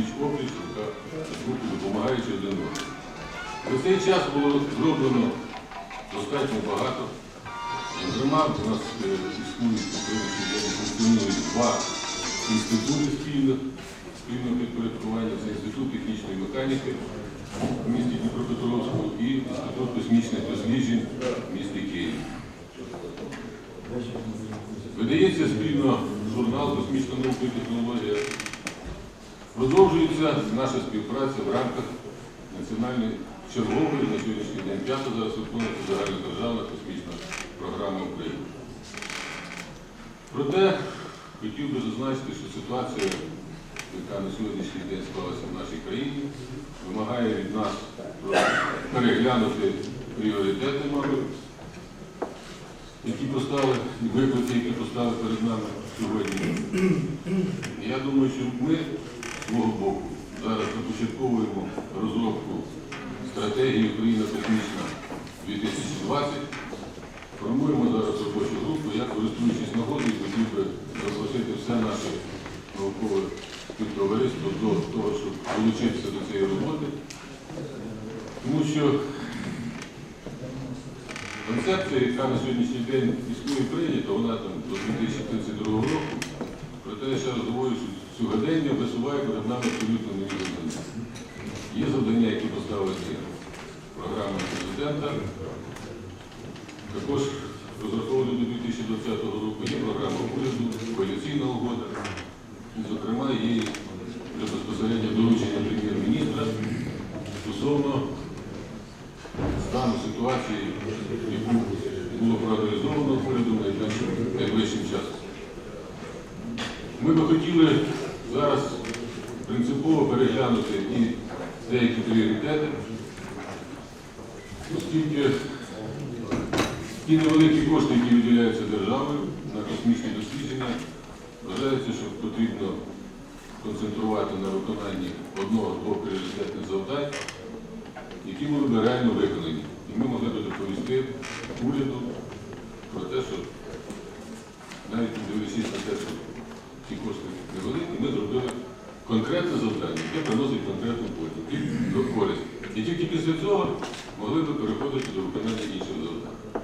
пліч опліч, рука допомагаючи один одному. За цей час було зроблено достатньо багато. Зокрема, у нас е, існують функціонують два інститути спільних, спільного підпорядкування. Це інститут технічної механіки в місті Дніпропетровську і інститут космічних досліджень в місті Києві. Видається спільно журнал Космічна наука і технологія. Продовжується наша співпраця в рамках національної чергової на сьогоднішній день п'ята зараз виконується загальнодержавна космічна програма України. Проте хотів би зазначити, що ситуація, яка на сьогоднішній день склалася в нашій країні, вимагає від нас переглянути пріоритети, мабуть, які поставили, виклики, які поставили перед нами сьогодні. Я думаю, що ми з свого боку зараз започатковуємо розробку стратегії Україна космічна 2020. Формуємо зараз робочу групу. Я, користуючись нагодою, хотів би запросити все наше наукове співтовариство до того, щоб долучитися до цієї роботи. Тому що концепція, яка на сьогоднішній день існує прийнята, вона там до 2032 року. Проте я ще раз що сьогодення висуває перед нами абсолютно нові завдання. Є завдання, які поставили програми президента. Також розраховані до 2020 року є програма уряду, коаліційна угода. І, зокрема, є вже безпосередньо доручення прем'єр-міністра стосовно стану ситуації, яку було проаналізовано урядом найближчим, найближчим часом. Ми би хотіли зараз принципово переглянути і деякі пріоритети, оскільки ті невеликі кошти, які виділяються державою на космічні дослідження, вважається, що потрібно концентрувати на виконанні одного-двох пріоритетних завдань, які були б реально виконані. І ми могли б доповісти уряду про те, що навіть не на те, що ці кошти невеликі, ми зробили конкретне завдання, яке приносить конкретну користь. І тільки після цього могли б переходити до виконання інших завдань.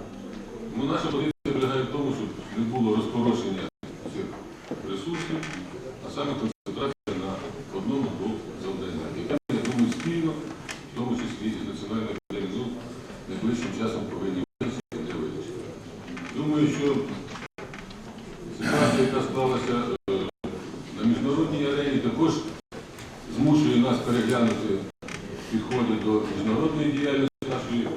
Тому наша позиція полягає в тому, щоб не було розпорошення цих ресурсів, а саме концентрація на одному-двох завданнях, яке, я думаю, спільно, в тому числі і академією наук, найближчим часом повинні вирішити вирішення. Думаю, що ситуація, яка склалася е, на міжнародній арені, також змушує нас переглянути підходи до міжнародної діяльності нашої.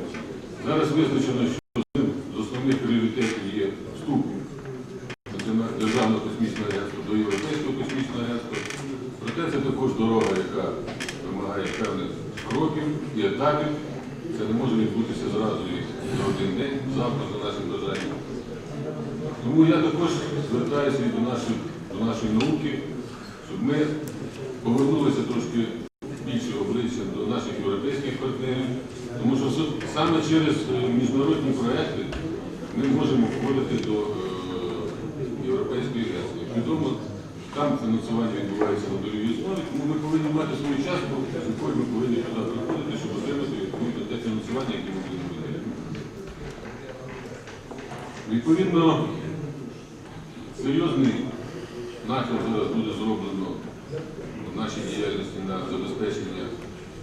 Зараз визначено, що одним з основних пріоритетів є вступ Національного Державного космічного агентства до Європейського космічного агентства. Проте це також дорога, яка вимагає певних кроків і етапів. Це не може відбутися зразу і за один день, завтра за нашим бажанням. Тому я також звертаюся до нашої, до нашої науки, щоб ми повернулися трошки більше обличчя до наших європейських партнерів, тому що саме через е, міжнародні проекти ми можемо входити до е, Європейської агенції. Відомо, там фінансування відбувається на дольовій основі, тому ми повинні мати свою частку, якою ми повинні туди приходити, щоб отримати відповідно те фінансування, яке ми будемо виділяти. Відповідно, серйозний нахил зараз буде зроблено в нашій діяльності на забезпечення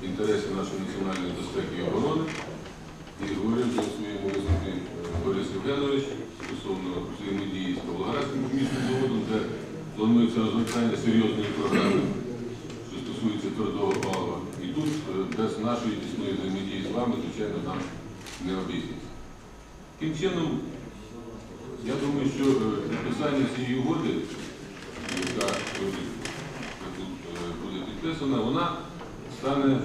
інтересів нашої національної безпеки і оборони. І говорив вже у своєму виступі е, Борис Євгенович стосовно взаємодії з Павлоградським космічним заводом, де планується розгортання серйозної програми, що стосується твердого палива. І тут е, без нашої тісної взаємодії з вами, звичайно, нам не обійдеться. Таким чином, я думаю, що е, підписання цієї угоди, яка тут е, буде підписана, вона стане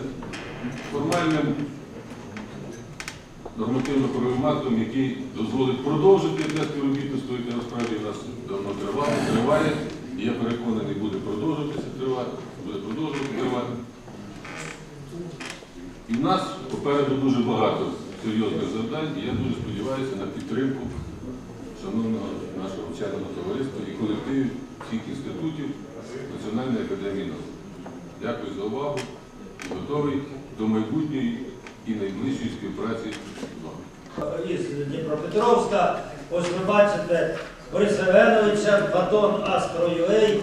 формальним нормативно-правовим актом, який дозволить продовжити те співробітництво, яке насправді у нас давно тривало, триває, і я переконаний, буде продовжуватися тривати, буде продовжувати тривати. І в нас попереду дуже багато серйозних завдань, і я дуже сподіваюся на підтримку шановного нашого вченого товариства і колективів всіх інститутів Національної академії наук. Дякую за увагу і готовий до майбутньої і найближчої співпраці з вами. із Дніпропетровська. Ось ви бачите Бориса Євгеновича, батон Астро.UA.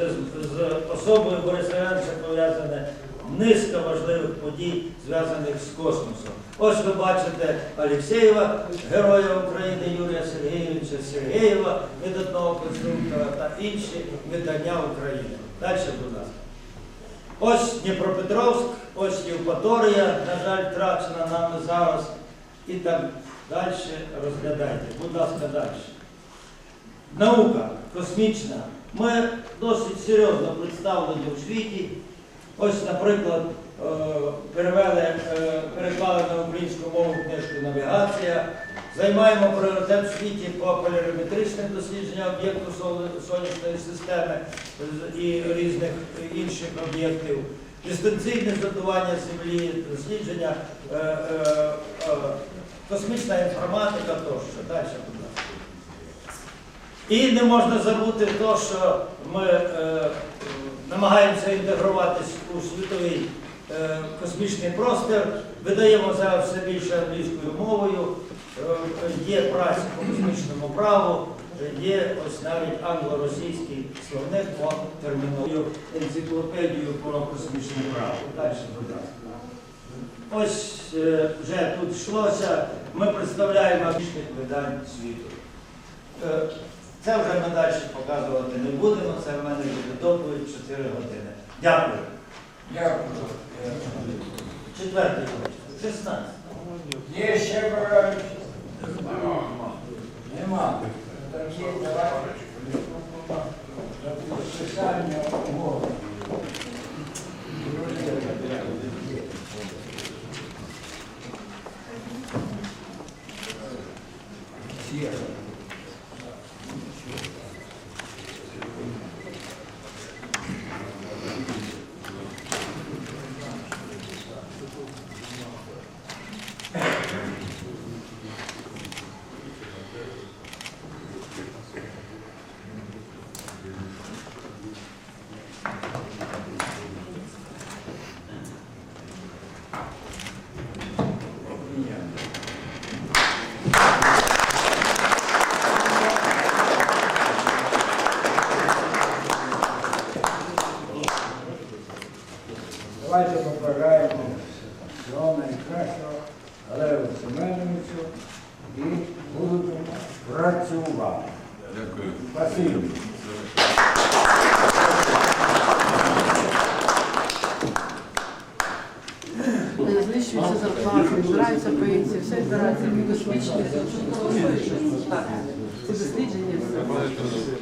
З, з особою Бориса Євгеновича пов'язане низка важливих подій, зв'язаних з космосом. Ось ви бачите Алєксєєва, Героя України Юрія Сергійовича Сергєєва, видатного конструктора та інші видання України. Далі, будь ласка. Ось Дніпропетровськ, ось Євпаторія, на жаль, втрачена нами зараз. І так далі розглядайте. Будь ласка, далі. Наука космічна. Ми досить серйозно представлені у світі. Ось, наприклад, е, перевели, е, переклали на українську мову книжку Навігація. Займаємо пріоритет в світі по поляріметричних дослідженнях об'єкту сонячної системи і різних інших об'єктів. Дистанційне задування Землі, дослідження, е, космічна інформатика тощо. Далі, будь ласка. І не можна забути те, що ми намагаємося інтегруватись у світовий е, космічний простір, видаємо зараз все більше англійською мовою, е, є праця по космічному праву, є ось навіть англо-російський словник по термінологію, енциклопедію про космічне право. Далі, будь ласка. Ось е, вже тут йшлося, ми представляємо більших видань світу. Це вже ми далі показувати не будемо, це в мене буде доповідь 4 години. Дякую. Дякую. Четвертий точка. 16. Є ще бажаючі? Нема. Тоді давайте за підписання угоди. Всі. Давайте побажаємо всього найкращого Олегу Семеновичу і будемо працювати. Дякую. Спасибо. Знищуються зарплати, збираються пенсії, збирається космічні, так, дослідження.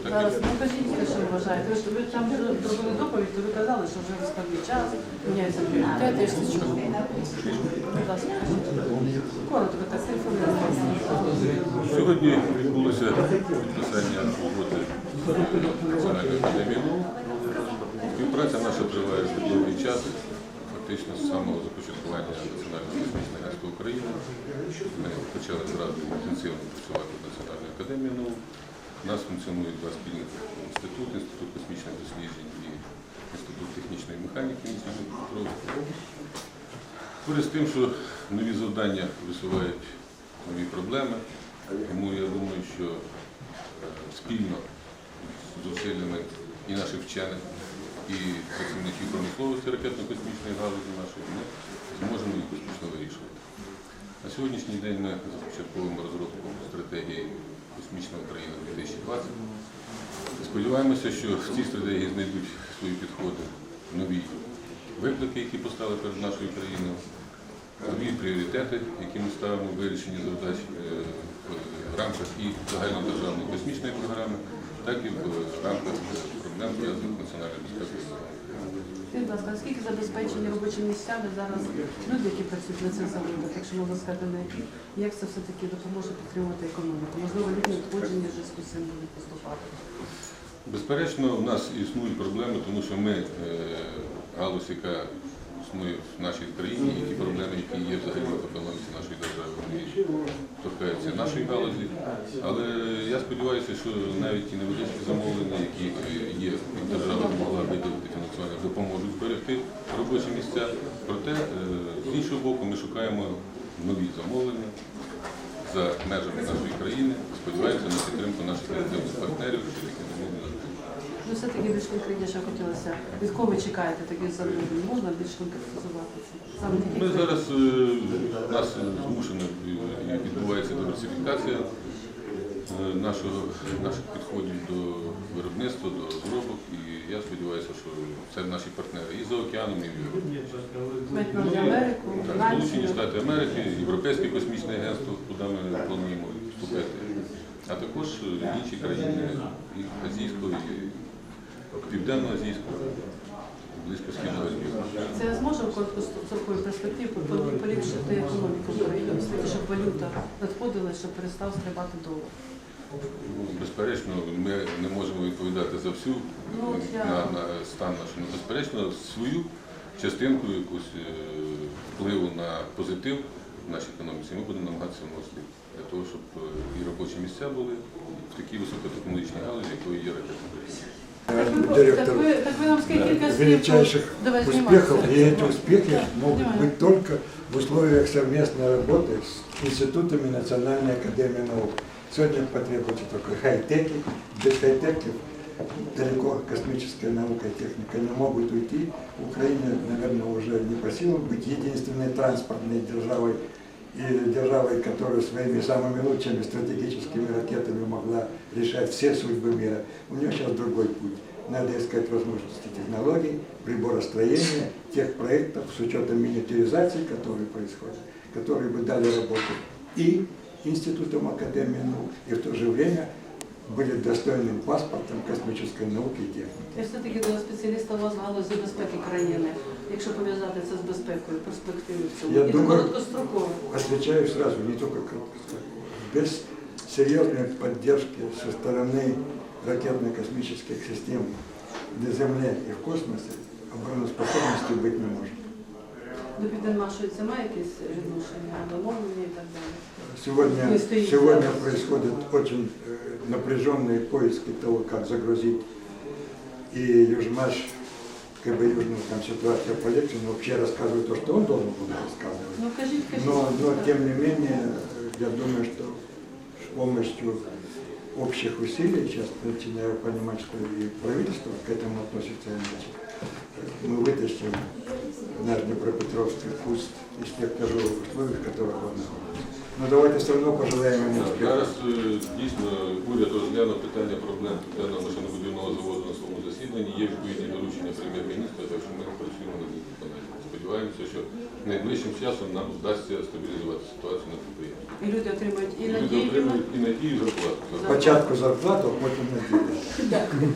Зараз, ну що ви вважаєте. Ви ви там зробили доповідь, то ви казали, що вже розставний час, міняються пріоритети, я ж це чула. Будь ласка, коротко, так, інформація. Сьогодні відбулося підписання угоди з Національною академією. Співпраця наша триває довгий час, фактично з самого започаткування Національного космічного агентства України. Ми почали зразу інтенсивно працювати в Національній академії наук. У нас функціонують два спільних інститути, Інститут космічних досліджень і Інститут технічної механіки Дніпропетровська. Поряд з тим, що нові завдання висувають нові проблеми, тому я думаю, що е, спільно з зусиллями і наших вчених, і працівників промисловості ракетно-космічної галузі нашої ми зможемо їх успішно вирішувати. На сьогоднішній день ми започатковуємо розробку стратегії Космічна Україна 2020. Сподіваємося, що в цій стратегії знайдуть свої підходи нові виклики, які постали перед нашою країною, нові пріоритети, які ми ставимо в вирішенні задач е, в рамках і загальнодержавної космічної програми, так і в рамках проблем національною безпекою. Скажіть, будь ласка, наскільки забезпечені робочими місцями зараз люди, які працюють на цих заводах, якщо можна сказати, на які, як це все-таки допоможе підтримувати економіку? Можливо, літні надходження в зв'язку з цим будуть поступати? Безперечно, у нас існують проблеми, тому що ми е, галузь, яка існує в нашій країні, і ті проблеми, які є взагалі в економіці нашої держави. Торкаються нашої галузі. Але я сподіваюся, що навіть ті невеличкі замовлення, які є, держава могла виділити фінансування, допоможуть зберегти робочі місця. Проте, е, з іншого боку, ми шукаємо нові замовлення за межами нашої країни. Сподіваємося на підтримку наших партнерів, що такі замовлення. Ну, все-таки більш конкретніше хотілося. Від кого ви чекаєте таких замовлень? Можна більш конкретизувати це? Саме Ми проекти. зараз е, у нас змушено відбувається диверсифікація е, нашого, наших підходів до виробництва, до зробок. І я сподіваюся, що це наші партнери і за океаном, і в Європі. Мають на увазі Америку, Так, Францію. Сполучені Штати Америки, Європейське космічне агентство, куди ми плануємо вступити, а також е, інші країни і азійського, і південно-азійського, близькосхідного регіону. Це зможе в короткостроковій перспективі поліпшити економіку України, щоб валюта надходила, щоб перестав стрибати долар. Ну, Безперечно, ми не можемо відповідати за всю Ну, я- на, на стан наш. Ну, безперечно, свою частинку якусь е, впливу на позитив в нашій економіці ми будемо намагатися вносити для того, щоб е, і робочі місця були в такій високотехнологічній галузі, якою є ракета. Так ви, так Директор ви, так ви нам скажіть кілька слів. величайших Давай успехов, зніматися. и эти успехи могут Понимаю. быть только в условиях совместной работы с институтами Национальной академии наук. Сегодня потребуется только хай-теки, без хай-теков далеко космическая наука и техника не могут уйти. Украина, наверное, уже не по силам быть единственной транспортной державой, и державой, которая своими самыми лучшими стратегическими ракетами могла решать все судьбы мира. У нее сейчас другой путь. Надо искать возможности технологий, приборостроения, тех проектов с учетом миниатюризации, которые происходят, которые бы дали работу и институтам Академии наук, и в то же время были достойным паспортом космической науки и техники. Я все-таки до спеціаліста у вас в галузі безпеки країни, якщо пов'язати це з безпекою, перспективи в цьому. Я і думаю- короткостроково. Отвечаю сразу, не только краткосрочно. Без серьезной поддержки со стороны ракетно-космических систем на Земле и в космосе обороноспособности быть не может. До Південмашої це має якесь відношення, домовлення і так далі. Сегодня, Не стоит сегодня зараз. происходят очень э, напряженные поиски того, как загрузить и Южмаш, как бы Южную там ситуация полегче, но вообще рассказывает то, что он должен был рассказывать. Ну кажіть, кажіть. Но, но тем не менее, э, я думаю, что с помощью общих усилий, сейчас начинаю понимать, что и правительство к этому относится иначе, э, мы вытащим наш Днепропетровский пусть из тех тяжелых условий, в которых он находится. Но давайте все равно пожелаем ему Так, успеха. Зараз е, дійсно уряд розглянув питання проблем південного машинобудівного заводу на своєму засіданні. Є відповідні доручення прем'єр-міністра, так що ми працюємо над їх виконанням. Сподіваємося, що найближчим часом нам вдасться стабілізувати ситуацію на підприємстві. І люди отримують і Люди надію. отримують і надію і зарплату. Спочатку зарплату, а потім надію.